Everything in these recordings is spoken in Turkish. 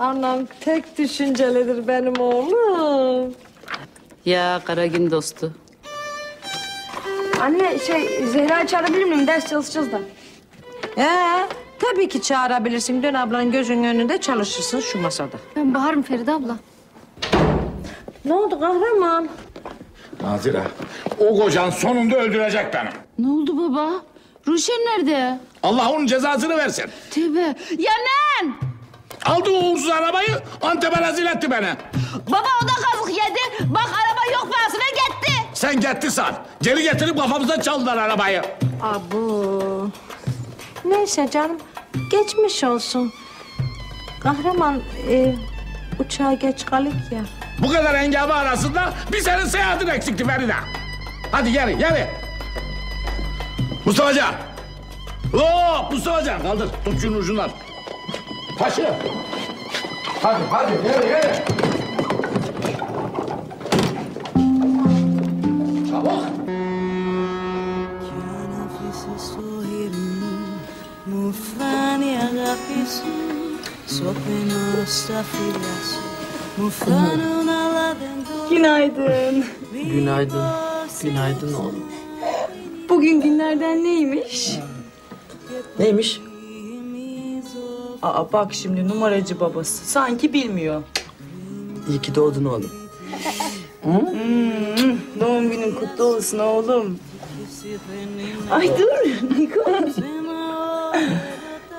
Anam tek düşüncelidir benim oğlum. Ya Karagin dostu. Anne şey Zehra çağırabilir miyim? Ders çalışacağız da. Ee, tabii ki çağırabilirsin. Dön ablanın gözünün önünde çalışırsın şu masada. Ben baharım Feride abla. Ne oldu kahraman? Nazire, o kocan sonunda öldürecek beni. Ne oldu baba? Ruşen nerede? Allah onun cezasını versin. Tövbe. Yanan! Aldı o uğursuz arabayı, Antep'e rezil etti beni. Baba o da kazık yedi. Bak araba yok pahasına gitti. Sen gitti san. Geri getirip kafamıza çaldılar arabayı. Abu. Neyse canım, geçmiş olsun. Kahraman e, uçağa geç kalık ya. Bu kadar engelme arasında bir senin seyahatin eksikti Feride. Hadi geri, geri. Mustafa'can. Oo, Mustafa'can kaldır. Tut şunun ucundan. Taşı. Hadi hadi yürü yürü. Çabuk. Günaydın. Günaydın. Günaydın oğlum. Bugün günlerden neymiş? Neymiş? Aa bak şimdi numaracı babası. Sanki bilmiyor. İyi ki doğdun oğlum. Doğum günün kutlu olsun oğlum. Ay dur Niko.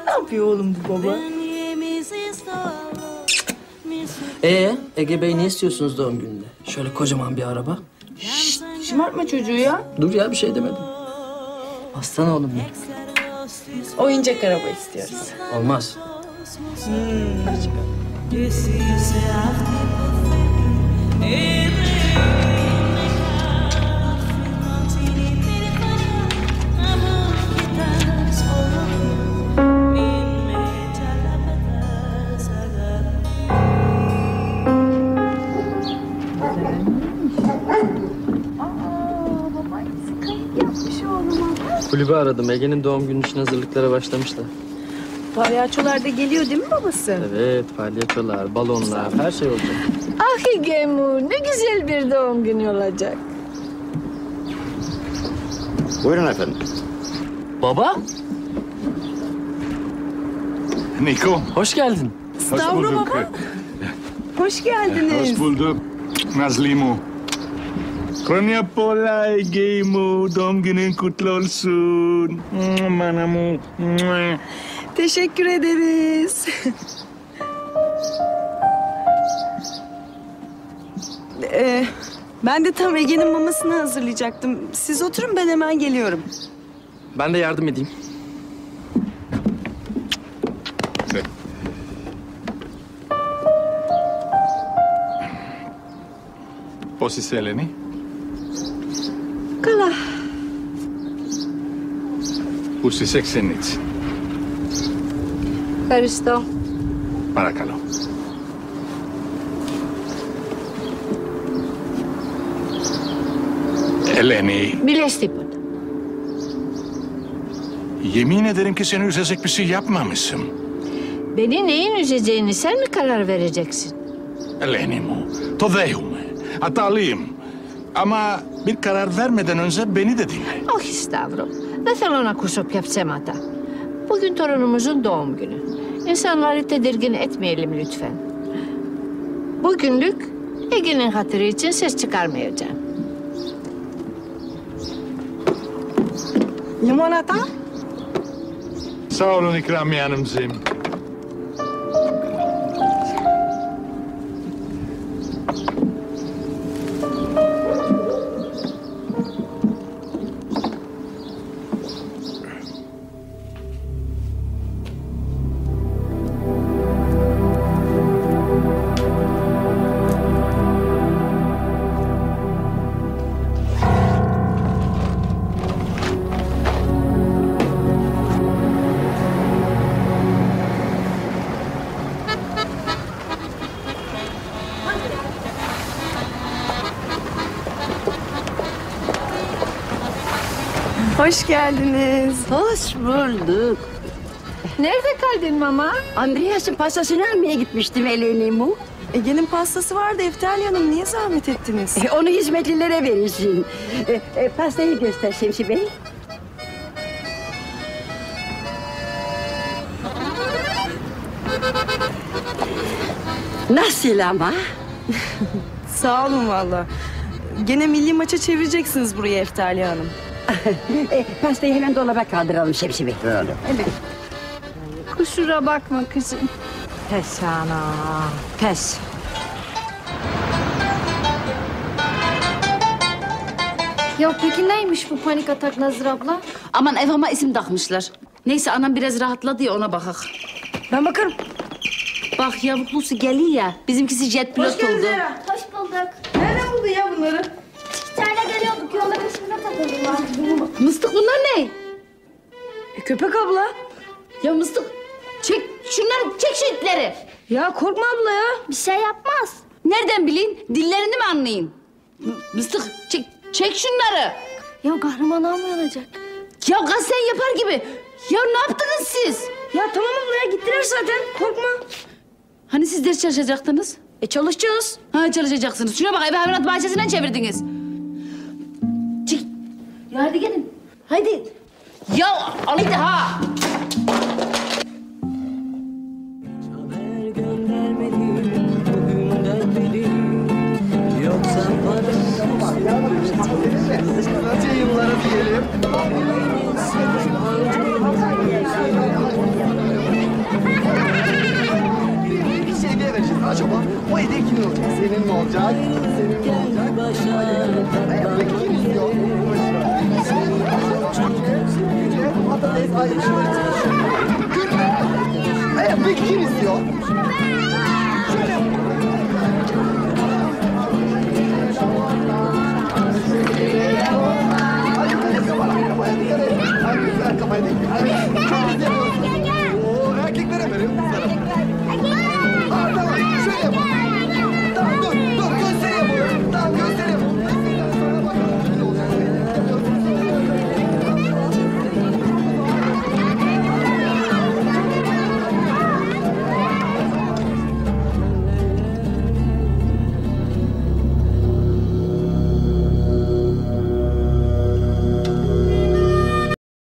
ne yapıyor oğlum bu baba? Ee, Ege Bey ne istiyorsunuz doğum gününde? Şöyle kocaman bir araba. Şımartma çocuğu ya. Dur ya bir şey demedim. Aslan oğlum ya. Oyuncak araba istiyoruz. Olmaz. Kulübü aradım. Ege'nin doğum günü için hazırlıklara başlamışlar. Palyaçolar da geliyor değil mi babası? Evet, palyaçolar, balonlar, her şey olacak. Ah Gemu, ne güzel bir doğum günü olacak. Buyurun efendim. Baba, Niko. hoş geldin. Stavro baba. Hoş geldiniz. Hoş bulduk. Nazlimu. Konya Pola Ege'mu doğum günün kutlu olsun. Manamu. Teşekkür ederiz. ee, ben de tam Ege'nin mamasını hazırlayacaktım. Siz oturun ben hemen geliyorum. Ben de yardım edeyim. Πώς είσαι, Ελένη? Που Ελένη. Μιλά τίποτα. Η Ελένη. μου είναι τη νύχτα τη ζωή σα και πιστεύει για πάμε σε μου. Δεν είναι είναι ζεζίνη, δεν είναι καλά. Ελένη μου, το δέχομαι. Ατάλαιη μου. Αμά μπερκαλάρδε με δεν είναι ζεμπερίνη, δεν. Όχι, Σταύρο. Δεν θέλω να ακούσω πια ψέματα. Bugün torunumuzun doğum günü. İnsanları tedirgin etmeyelim lütfen. Bugünlük Ege'nin hatırı için ses çıkarmayacağım. Limonata? Sağ olun İkramiye Hanımcığım. Hoş geldiniz. Hoş bulduk. Nerede kaldın mama? Andreas'ın pastasını almaya gitmiştim Eleni mu. Ege'nin pastası vardı Eftalya Hanım. Niye zahmet ettiniz? E, Onu hizmetlilere verirsin. E, e, pastayı göster Şemsi Bey. Nasıl ama? Sağ olun valla. Gene milli maça çevireceksiniz burayı Eftalya Hanım. E, pastayı hemen dolaba kaldıralım Şemsi Bey. Kusura bakma kızım. Pes ana, pes. Ya peki neymiş bu panik atak Nazır abla? Aman evama isim takmışlar. Neyse anam biraz rahatladı ya ona bakak. Ben bakarım. Bak yavuklusu geliyor ya. Bizimkisi jet pilot oldu. Hoş bulduk. Nereden buldun ya bunları? İçeride geliyorduk yolda peşimize takıldılar. Mıstık bunlar ne? E, köpek abla. Ya mıstık çek şunları çek şu ipleri. Ya korkma abla ya. Bir şey yapmaz. Nereden bileyim? Dillerini mi anlayayım? M- Mıstık çek çek şunları. Ya kahraman mı olacak? Ya gaz sen yapar gibi. Ya ne yaptınız siz? Ya tamam abla ya gittiler zaten korkma. Hani siz ders çalışacaktınız? E çalışacağız. Ha çalışacaksınız. Şuna bak evi hayvanat bahçesinden çevirdiniz. Çık. Ya hadi gelin. Hadi. Ya al hadi ha. Acaba. O hediye kimin olacak? Senin mi olacak? Senin mi olacak? Hayır, kim istiyor? Gülce, patates, ay, şöyle. Gülme. Hayır, peki kim istiyor? Ay, kafaya dikkat et. Ay, güzel kafaya dikkat